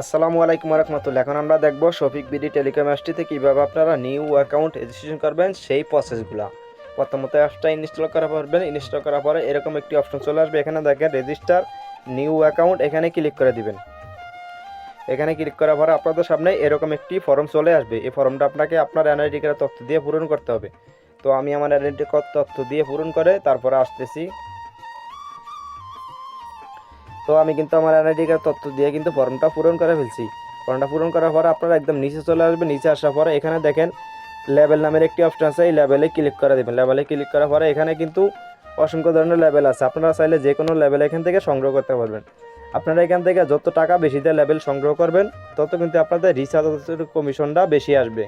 আসসালামু আলাইকুম রহমতুল্লাহ এখন আমরা দেখব শফিক বিডি টেলিকম অ্যাপসটিতে কীভাবে আপনারা নিউ অ্যাকাউন্ট রেজিস্ট্রেশন করবেন সেই প্রসেসগুলো। প্রথমত অ্যাপসটা ইনস্টল করা পারবেন ইনস্টল করার পরে এরকম একটি অপশন চলে আসবে। এখানে দেখেন, রেজিস্টার নিউ অ্যাকাউন্ট, এখানে ক্লিক করে দিবেন। এখানে ক্লিক করার পরে আপনাদের সামনে এরকম একটি ফর্ম চলে আসবে। এই ফর্মটা আপনাকে আপনার এনআইডি কার্ডের তথ্য দিয়ে পূরণ করতে হবে। তো আমি আমার এনআইডি তথ্য দিয়ে পূরণ করে তারপরে আসতেছি। তো আমি কিন্তু আমার এনআইডি কার্ড তথ্য দিয়ে কিন্তু ফর্মটা পূরণ করে ফেলছি। ফর্মটা পূরণ করার পর আপনারা একদম নিচে চলে আসবে নিচে আসার পরে এখানে দেখেন লেভেল নামের একটি অপশন আছে, এই লেভেলে ক্লিক করে দেবেন। লেভেলে ক্লিক করার পরে এখানে কিন্তু অসংখ্য ধরনের লেভেল আছে। আপনারা চাইলে যে কোনো লেভেল এখান থেকে সংগ্রহ করতে পারবেন। আপনারা এখান থেকে যত টাকা বেশি দিয়ে লেভেল সংগ্রহ করবেন, তত কিন্তু আপনাদের রিচার্জ কমিশনটা বেশি আসবে।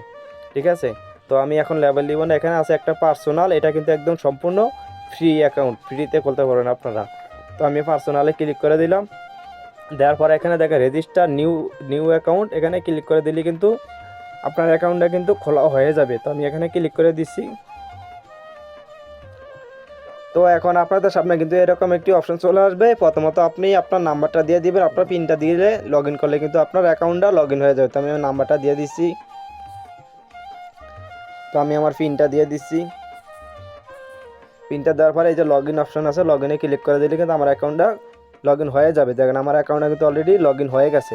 ঠিক আছে? তো আমি এখন লেভেল দিব না। এখানে আছে একটা পার্সোনাল এটা কিন্তু একদম সম্পূর্ণ ফ্রি অ্যাকাউন্ট ফ্রিতে খুলতে পারবেন আপনারা। তো আমি পার্সোনালে ক্লিক করে দিলাম। দেওয়ার পরে এখানে দেখে রেজিস্টার নিউ নিউ অ্যাকাউন্ট এখানে ক্লিক করে দিলে কিন্তু আপনার অ্যাকাউন্টটা কিন্তু খোলা হয়ে যাবে। তো আমি এখানে ক্লিক করে দিচ্ছি তো এখন আপনাদের সামনে কিন্তু এরকম একটি অপশন চলে আসবে। প্রথমত আপনি আপনার নাম্বারটা দিয়ে দিবেন। আপনার পিনটা দিলে লগ করলে কিন্তু আপনার অ্যাকাউন্টটা লগ হয়ে যাবে। তো আমি নাম্বারটা দিয়ে দিচ্ছি তো আমি আমার পিনটা দিয়ে দিচ্ছি পিনটা দেওয়ার পরে এই যে লগ ইন অপশন আছে লগ ইনে ক্লিক করে দিলে কিন্তু আমার অ্যাকাউন্টটা লগ ইন হয়ে যাবে। দেখেন, আমার অ্যাকাউন্টটা কিন্তু অলরেডি লগ ইন হয়ে গেছে।